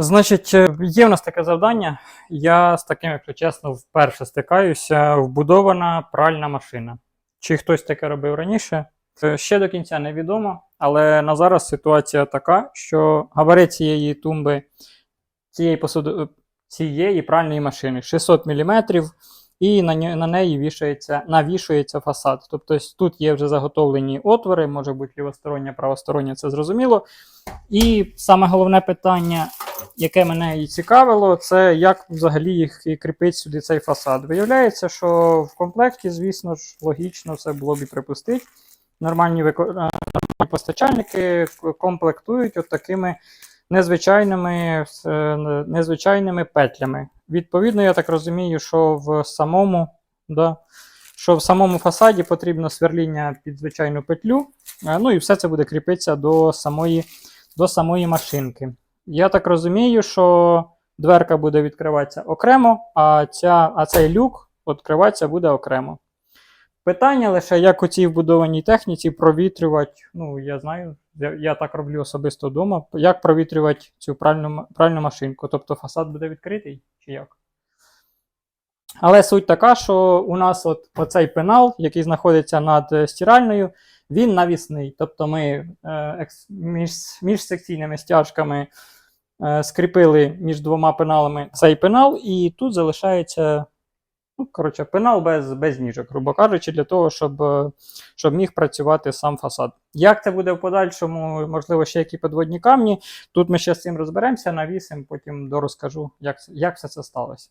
Значить, е, є в нас таке завдання. Я з таким, якщо чесно, вперше стикаюся. Вбудована пральна машина. Чи хтось таке робив раніше? Е, Ще до кінця невідомо, але на зараз ситуація така, що габарит цієї тумби, цієї посуду, е, цієї пральної машини 600 мм, і на, на неї вішається, навішується фасад. Тобто тут є вже заготовлені отвори, може бути лівостороння, правостороння, це зрозуміло. І саме головне питання, яке мене і цікавило, це як взагалі їх і кріпить сюди цей фасад. Виявляється, що в комплекті, звісно ж, логічно все було б і припустити. Нормальні, вико... е, постачальники комплектують от такими незвичайними, е, незвичайними петлями. Відповідно, я так розумію, що в самому, да, що в самому фасаді потрібно сверління під звичайну петлю. е, Ну і все це буде кріпитися до самої, до самої машинки. Я так розумію, що дверка буде відкриватися окремо, а, ця, а цей люк відкриватися буде окремо. Питання лише, як у цій вбудованій техніці провітрювати, ну, я знаю, я, я так роблю особисто вдома, як провітрювати цю пральну, пральну машинку. Тобто фасад буде відкритий чи як? Але суть така, що у нас от оцей пенал, який знаходиться над е, стиральною, він навісний. Тобто ми е, між, між секційними стяжками скріпили між двома пеналами цей пенал, і тут залишається ну, коротше, пенал без, без ніжок, грубо кажучи, для того, щоб, е, щоб міг працювати сам фасад. Як це буде в подальшому, можливо, ще які подводні камні. Тут ми ще з цим розберемося, навісимо, потім дорозкажу, як, як все це сталося.